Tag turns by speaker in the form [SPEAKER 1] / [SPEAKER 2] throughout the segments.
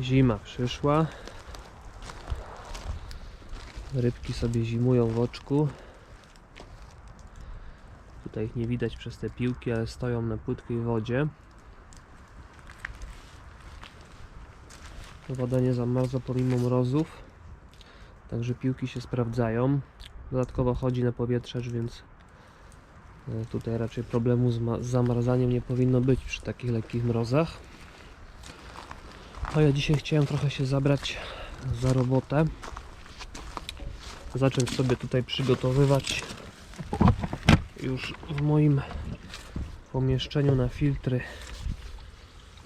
[SPEAKER 1] Zima przyszła. Rybki sobie zimują w oczku. Tutaj ich nie widać przez te piłki, ale stoją na płytkiej wodzie. Woda nie zamarza pomimo mrozów. Także piłki się sprawdzają. Dodatkowo chodzi na powietrzacz, więc e, tutaj raczej problemu z, ma- z zamarzaniem nie powinno być przy takich lekkich mrozach. A ja dzisiaj chciałem trochę się zabrać za robotę. Zacząć sobie tutaj przygotowywać już w moim pomieszczeniu na filtry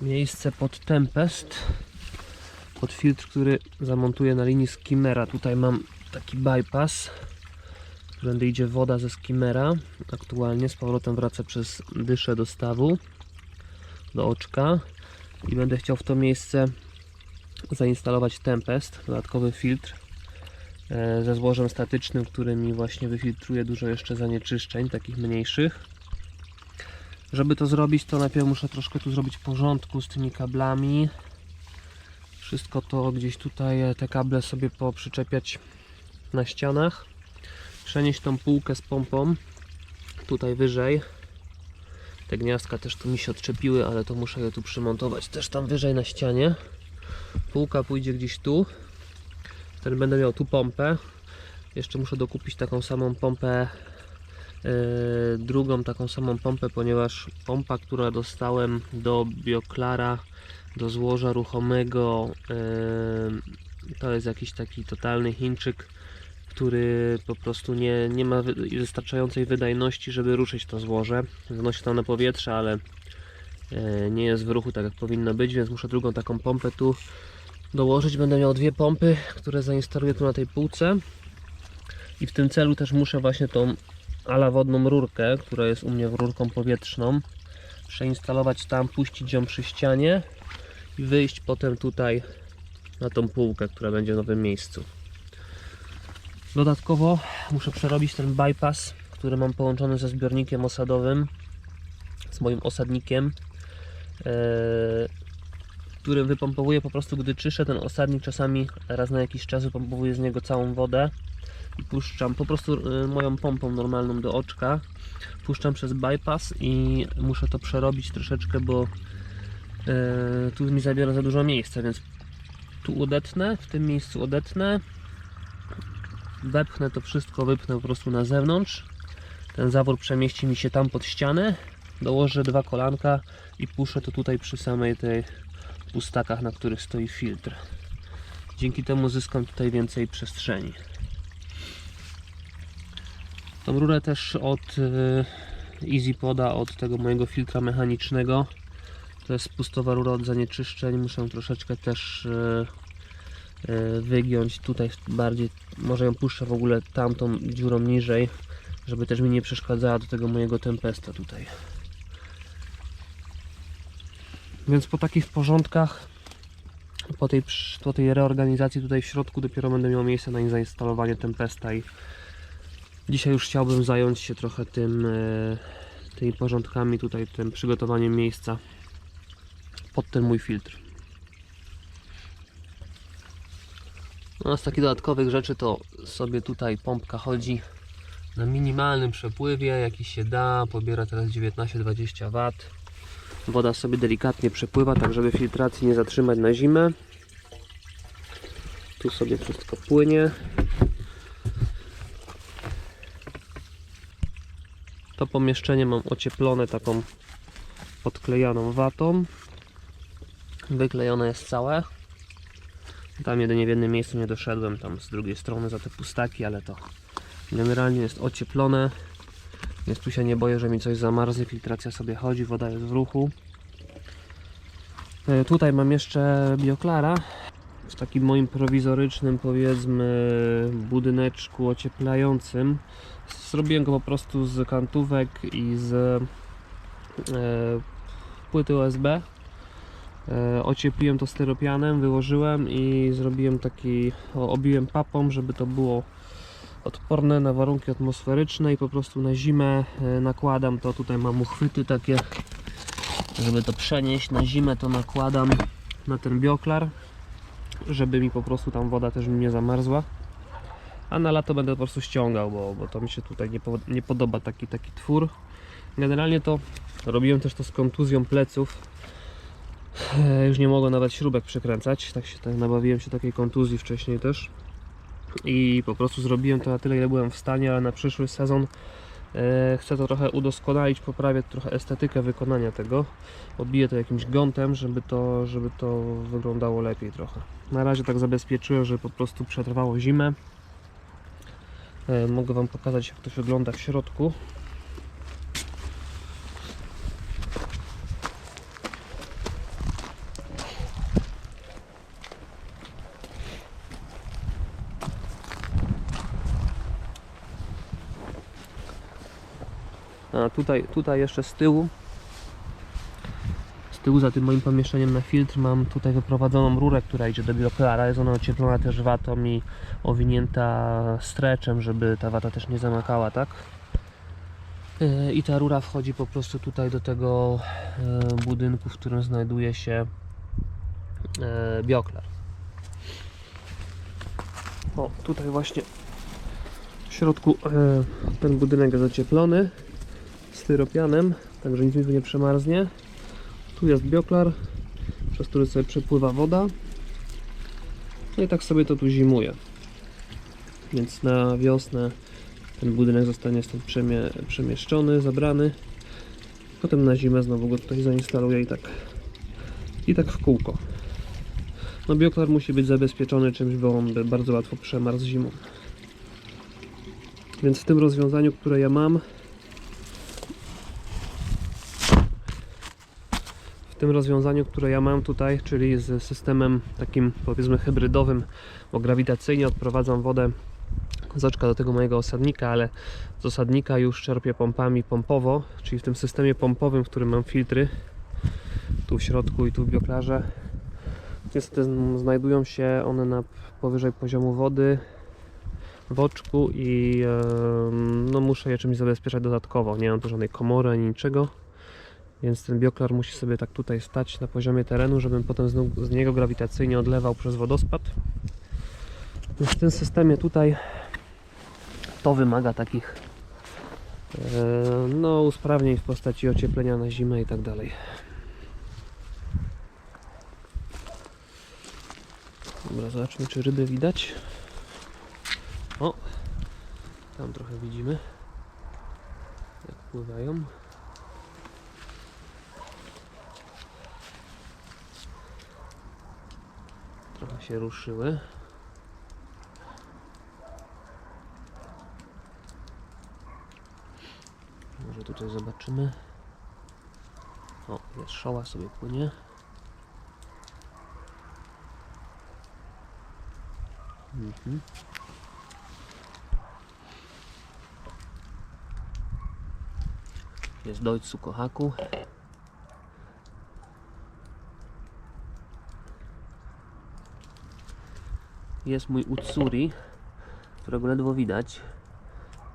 [SPEAKER 1] miejsce pod Tempest. Pod filtr, który zamontuję na linii skimmera. Tutaj mam taki bypass. Którędy idzie woda ze skimmera. Aktualnie z powrotem wraca przez dyszę do stawu, do oczka i będę chciał w to miejsce zainstalować Tempest, dodatkowy filtr e, ze złożem statycznym, który mi właśnie wyfiltruje dużo jeszcze zanieczyszczeń, takich mniejszych. Żeby to zrobić, to najpierw muszę troszkę tu zrobić porządku z tymi kablami. Wszystko to gdzieś tutaj, e, te kable sobie poprzyczepiać na ścianach. Przenieść tą półkę z pompą tutaj wyżej. Te gniazdka też tu mi się odczepiły, ale to muszę je tu przymontować też tam wyżej na ścianie. Półka pójdzie gdzieś tu. Wtedy będę miał tu pompę. Jeszcze muszę dokupić taką samą pompę, yy, drugą taką samą pompę, ponieważ pompa, która dostałem do Bioklara, do złoża ruchomego, yy, to jest jakiś taki totalny Chińczyk, który po prostu nie, nie ma wy- wystarczającej wydajności, żeby ruszyć to złoże. Wnosi tam na powietrze, ale e, nie jest w ruchu tak jak powinno być, więc muszę drugą taką pompę tu dołożyć. Będę miał dwie pompy, które zainstaluję tu na tej półce. I w tym celu też muszę właśnie tą ala wodną rurkę, która jest u mnie rurką powietrzną, przeinstalować tam, puścić ją przy ścianie i wyjść potem tutaj na tą półkę, która będzie w nowym miejscu. Dodatkowo muszę przerobić ten bypass, który mam połączony ze zbiornikiem osadowym, z moim osadnikiem, e, którym wypompowuję po prostu, gdy czyszę ten osadnik, czasami raz na jakiś czas wypompowuję z niego całą wodę i puszczam po prostu e, moją pompą normalną do oczka, puszczam przez bypass i muszę to przerobić troszeczkę, bo e, tu mi zabiera za dużo miejsca, więc tu odetnę, w tym miejscu odetnę, wepchnę to wszystko, wypchnę po prostu na zewnątrz. Ten zawór przemieści mi się tam pod ścianę. Dołożę dwa kolanka i puszę to tutaj przy samej tej pustakach, na których stoi filtr. Dzięki temu zyskam tutaj więcej przestrzeni. Tą rurę też od e, EasyPoda, od tego mojego filtra mechanicznego. To jest pustowa rura od zanieczyszczeń. Muszę troszeczkę też e, e, wygiąć tutaj bardziej, może ją puszczę w ogóle tamtą dziurą niżej, żeby też mi nie przeszkadzała do tego mojego tempesta tutaj. Więc po takich porządkach, po tej, po tej reorganizacji tutaj w środku dopiero będę miał miejsce na zainstalowanie tempesta i dzisiaj już chciałbym zająć się trochę tym, e, tymi porządkami tutaj, tym przygotowaniem miejsca pod ten mój filtr. No z takich dodatkowych rzeczy to sobie tutaj pompka chodzi na minimalnym przepływie, jaki się da, pobiera teraz 19-20 W. Woda sobie delikatnie przepływa, tak żeby filtracji nie zatrzymać na zimę. Tu sobie wszystko płynie. To pomieszczenie mam ocieplone taką podklejaną watą. Wyklejone jest całe. Tam jedynie w jednym miejscu nie doszedłem, tam z drugiej strony za te pustaki, ale to generalnie jest ocieplone. Więc tu się nie boję, że mi coś zamarznie, filtracja sobie chodzi, woda jest w ruchu. E, Tutaj mam jeszcze bioklara w takim moim prowizorycznym powiedzmy budyneczku ocieplającym. Zrobiłem go po prostu z kantówek i z e, płyty USB. E, ociepliłem to styropianem, wyłożyłem i zrobiłem taki, obiłem papą, żeby to było odporne na warunki atmosferyczne i po prostu na zimę e, nakładam to, tutaj mam uchwyty takie, żeby to przenieść na zimę to nakładam na ten bioklar żeby mi po prostu tam woda też nie zamarzła. A na lato będę po prostu ściągał, bo, bo to mi się tutaj nie, po, nie podoba taki, taki twór. Generalnie to robiłem też to z kontuzją pleców. E, Już nie mogłem nawet śrubek przekręcać, tak się tak nabawiłem się takiej kontuzji wcześniej też. I po prostu zrobiłem to na tyle, ile byłem w stanie, ale na przyszły sezon e, chcę to trochę udoskonalić, poprawiać trochę estetykę wykonania tego. Obiję to jakimś gątem, żeby to, żeby to wyglądało lepiej trochę. Na razie tak zabezpieczyłem, że po prostu przetrwało zimę. E, Mogę Wam pokazać jak to wygląda w środku. A tutaj, tutaj jeszcze z tyłu z tyłu za tym moim pomieszczeniem na filtr mam tutaj wyprowadzoną rurę, która idzie do bioklara. Jest ona ocieplona też watą i owinięta streczem, żeby ta wata też nie zamakała, tak? Yy, I ta rura wchodzi po prostu tutaj do tego yy, budynku, w którym znajduje się yy, bioklar. O, tutaj właśnie w środku ten budynek jest ocieplony styropianem, także nic mi tu nie przemarznie. Tu jest bioklar, przez który sobie przepływa woda. No i tak sobie to tu zimuje. Więc na wiosnę ten budynek zostanie stąd przemie przemieszczony, zabrany. Potem na zimę znowu go tutaj zainstaluję i tak, i tak w kółko. No bioklar musi być zabezpieczony czymś, bo on bardzo łatwo przemarzł zimą. Więc w tym rozwiązaniu, które ja mam, tym rozwiązaniu, które ja mam tutaj, czyli z systemem takim powiedzmy hybrydowym, bo grawitacyjnie odprowadzam wodę z oczka do tego mojego osadnika, ale z osadnika już czerpię pompami pompowo, czyli w tym systemie pompowym, w którym mam filtry tu w środku i tu w bioklarze. Niestety znajdują się one na powyżej poziomu wody w oczku i no muszę je czymś zabezpieczać dodatkowo. Nie mam tu żadnej komory ani niczego. Więc ten bioklar musi sobie tak tutaj stać na poziomie terenu, żebym potem z, niego grawitacyjnie odlewał przez wodospad. Więc w tym systemie tutaj to wymaga takich e, no, usprawnień w postaci ocieplenia na zimę i tak dalej. Dobra, zobaczmy czy ryby widać. O, tam trochę widzimy jak pływają. Trochę się ruszyły. Może tutaj zobaczymy. O, szoła sobie płynie. Mhm. Jest dojcu kochaku. Jest mój Utsuri, którego ledwo widać,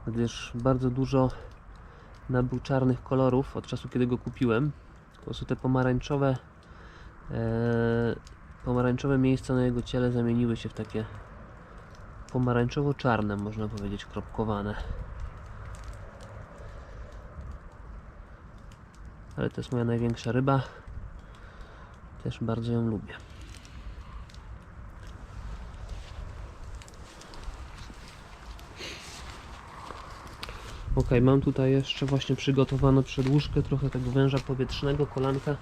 [SPEAKER 1] gdyż bardzo dużo nabył czarnych kolorów od czasu, kiedy go kupiłem. Po prostu te pomarańczowe e, pomarańczowe miejsca na jego ciele zamieniły się w takie pomarańczowo-czarne, można powiedzieć, kropkowane. Ale to jest moja największa ryba. Też bardzo ją lubię. Ok, mam tutaj jeszcze właśnie przygotowaną przedłużkę, trochę tego węża powietrznego, kolanka,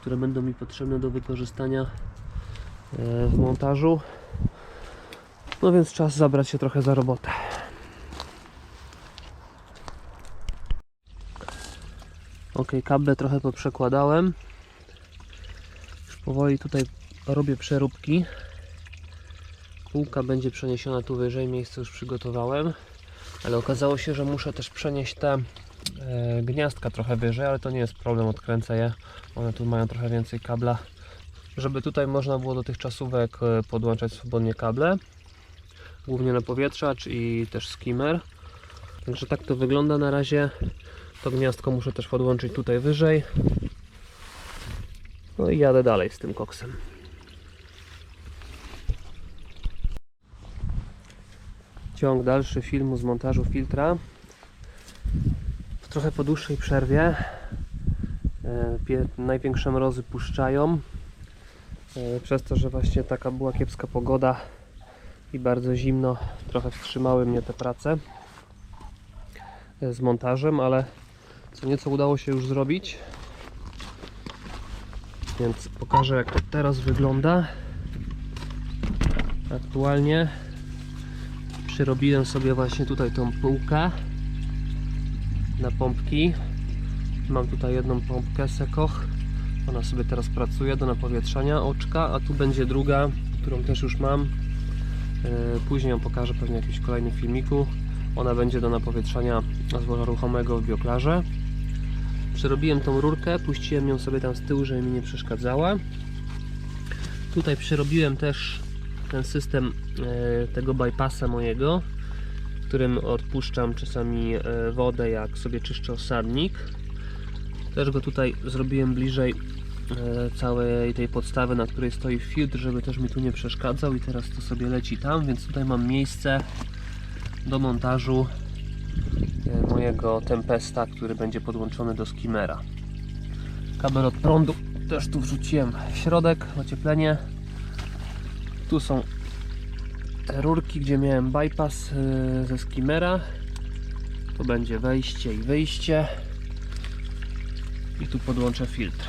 [SPEAKER 1] które będą mi potrzebne do wykorzystania e, w montażu. No więc czas zabrać się trochę za robotę. Ok, kable trochę poprzekładałem. Już powoli tutaj robię przeróbki. Półka będzie przeniesiona tu wyżej, miejsce już przygotowałem. Ale okazało się, że muszę też przenieść te e, gniazdka trochę wyżej, ale to nie jest problem, odkręcę je. One tu mają trochę więcej kabla, żeby tutaj można było do tych czasówek e, podłączać swobodnie kable. Głównie na powietrzacz i też skimmer. Także tak to wygląda na razie. To gniazdko muszę też podłączyć tutaj wyżej. No i jadę dalej z tym koksem. Ciąg dalszy filmu z montażu filtra. W trochę po dłuższej przerwie. E, Największe mrozy puszczają. E, Przez to, że właśnie taka była kiepska pogoda i bardzo zimno, trochę wstrzymały mnie te prace e, z montażem, ale co nieco udało się już zrobić. Więc pokażę jak to teraz wygląda. Aktualnie przyrobiłem sobie właśnie tutaj tą półkę na pompki. Mam tutaj jedną pompkę Sekoch. Ona sobie teraz pracuje do napowietrzania oczka, a tu będzie druga, którą też już mam. E, Później ją pokażę pewnie w jakimś kolejnym filmiku. Ona będzie do napowietrzania złoża ruchomego w bioklarze. Przerobiłem tą rurkę, puściłem ją sobie tam z tyłu, żeby mi nie przeszkadzała. Tutaj przerobiłem też ten system e, tego bypassa mojego, którym odpuszczam czasami e, wodę, jak sobie czyszczę osadnik. Też go tutaj zrobiłem bliżej e, całej tej podstawy, na której stoi filtr, żeby też mi tu nie przeszkadzał i teraz to sobie leci tam, więc tutaj mam miejsce do montażu mojego Tempesta, który będzie podłączony do skimmera. Kabel od prądu też tu wrzuciłem w środek, ocieplenie. Tu są te rurki, gdzie miałem bypass e, ze skimmera. To będzie wejście i wyjście. I tu podłączę filtr.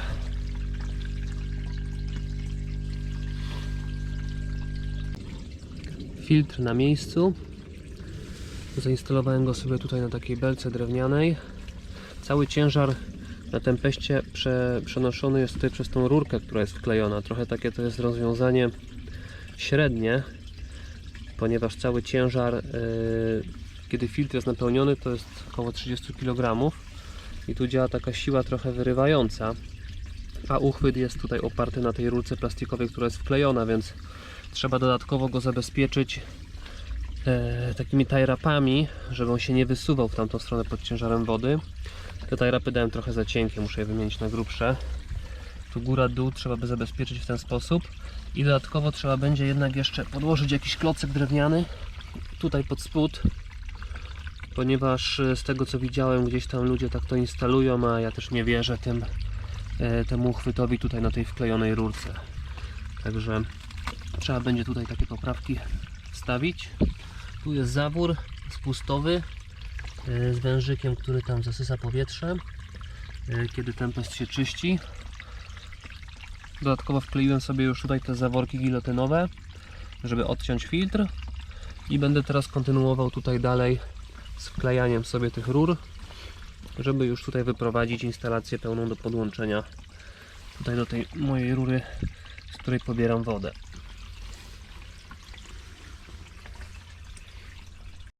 [SPEAKER 1] Filtr na miejscu. Zainstalowałem go sobie tutaj na takiej belce drewnianej. Cały ciężar na tempeście prze, przenoszony jest tutaj przez tą rurkę, która jest wklejona. Trochę takie to jest rozwiązanie średnie, ponieważ cały ciężar, yy, kiedy filtr jest napełniony, to jest około 30 kg i tu działa taka siła trochę wyrywająca, a uchwyt jest tutaj oparty na tej rurce plastikowej, która jest wklejona, więc trzeba dodatkowo go zabezpieczyć e, takimi tie-rapami, żeby on się nie wysuwał w tamtą stronę pod ciężarem wody. Te tie-rapy dałem trochę za cienkie, muszę je wymienić na grubsze. Tu góra, dół trzeba by zabezpieczyć w ten sposób. I dodatkowo trzeba będzie jednak jeszcze podłożyć jakiś klocek drewniany tutaj pod spód, ponieważ e, z tego co widziałem, gdzieś tam ludzie tak to instalują, a ja też nie wierzę tym, e, temu uchwytowi tutaj na tej wklejonej rurce. Także trzeba będzie tutaj takie poprawki wstawić. Tu jest zawór spustowy e, z wężykiem, który tam zasysa powietrze, kiedy tempest się czyści. Dodatkowo wkleiłem sobie już tutaj te zaworki gilotynowe, żeby odciąć filtr i będę teraz kontynuował tutaj dalej z wklejaniem sobie tych rur, żeby już tutaj wyprowadzić instalację pełną do podłączenia tutaj do tej mojej rury, z której pobieram wodę.